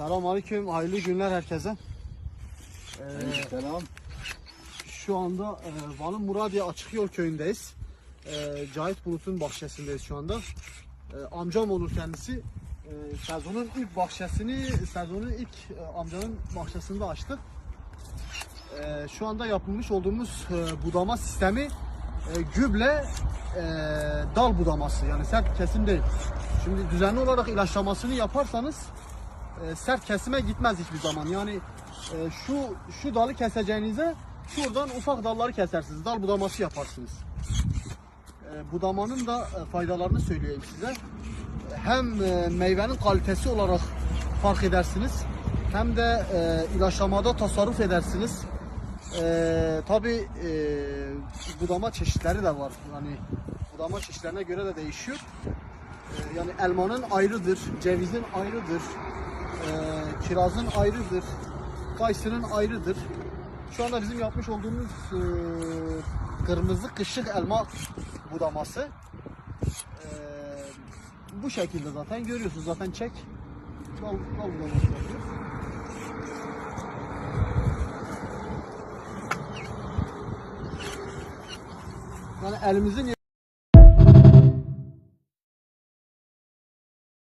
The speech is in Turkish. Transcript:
Selamünaleyküm, hayırlı günler herkese. Ee, Selam. şu anda e, Van'ın Muradiye Açık Yol köyündeyiz. Ee, Cahit Bulut'un bahçesindeyiz şu anda. Ee, amcam olur kendisi. Ee, sezonun ilk bahçesini, sezonun ilk e, amcanın bahçesinde açtık. Ee, şu anda yapılmış olduğumuz e, budama sistemi e, gübre e, dal budaması yani sert kesim değil. Şimdi düzenli olarak ilaçlamasını yaparsanız e, sert kesime gitmez hiçbir zaman. Yani e, şu şu dalı keseceğinize şuradan ufak dalları kesersiniz. Dal budaması yaparsınız. E, budamanın da e, faydalarını söyleyeyim size. Hem e, meyvenin kalitesi olarak fark edersiniz. Hem de e, ilaçlamada tasarruf edersiniz. E, Tabi budama çeşitleri de var. Yani budama çeşitlerine göre de değişiyor. E, yani elmanın ayrıdır, cevizin ayrıdır, e, kirazın ayrıdır, kayısının ayrıdır. Şu anda bizim yapmış olduğumuz e, kırmızı kışık elma budaması. E, bu şekilde zaten görüyorsunuz zaten çek. Dal, dal budaması yapıyoruz. Yani elimizin